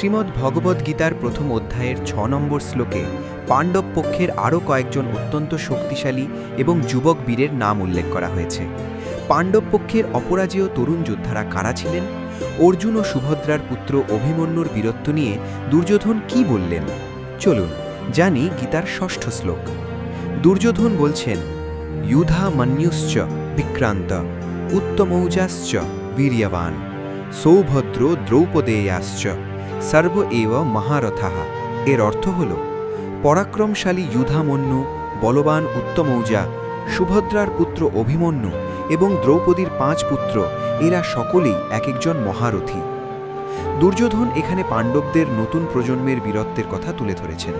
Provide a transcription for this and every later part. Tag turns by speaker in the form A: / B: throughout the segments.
A: শ্রীমদ্ ভগবদ্গীতার প্রথম অধ্যায়ের ছ নম্বর শ্লোকে পাণ্ডব পক্ষের আরও কয়েকজন অত্যন্ত শক্তিশালী এবং যুবক বীরের নাম উল্লেখ করা হয়েছে। পাণ্ডব পক্ষের অপরাজেয় তরুণ যোদ্ধারা কারা ছিলেন? অর্জুন ও সুভদ্রার পুত্র অভিমন্যুর বীরত্ব নিয়ে দুর্যোধন কি বললেন? চলুন জানি গীতার ষষ্ঠ শ্লোক। দুর্যোধন বলছেন, ইউধা মন্যুশ্চ বিক্রান্ত, উত্তমৌজাশ্চ বীর্যবান, সৌভদ্র দ্রৌপদেয়াশ্চ সর্ব এব মহারথা। এর অর্থ হল, পরাক্রমশালী যুধামন্যু, বলবান উত্তমৌজা, সুভদ্রার পুত্র অভিমন্যু এবং দ্রৌপদীর পাঁচ পুত্র, এরা সকলেই এক একজন মহারথী। দুর্যোধন এখানে পাণ্ডবদের নতুন প্রজন্মের বীরত্বের কথা তুলে ধরেছেন।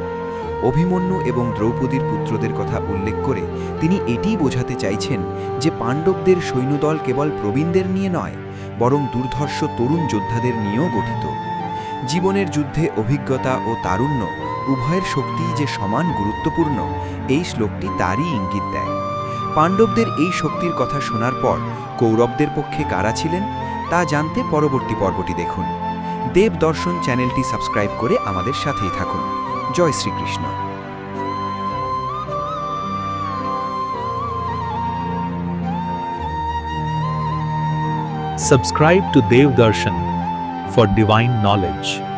A: অভিমন্যু এবং দ্রৌপদীর পুত্রদের কথা উল্লেখ করে তিনি এটিই বোঝাতে চাইছেন যে পাণ্ডবদের সৈন্যদল কেবল প্রবীণদের নিয়ে নয়, বরং দুর্ধর্ষ তরুণ যোদ্ধাদের নিয়েও গঠিত। জীবনের যুদ্ধে অভিজ্ঞতা ও তারুণ্য উভয়ের শক্তি যে সমান গুরুত্বপূর্ণ, এই শ্লোকটি তারই ইঙ্গিত দেয়। পাণ্ডবদের এই শক্তির কথা শোনার পর কৌরবদের পক্ষে কারা ছিলেন, তা জানতে পরবর্তী পর্বটি দেখুন। দেব দর্শন চ্যানেলটি সাবস্ক্রাইব করে আমাদের সাথেই থাকুন। জয় Shrikrishna.
B: Subscribe to Dev Darshan for divine knowledge.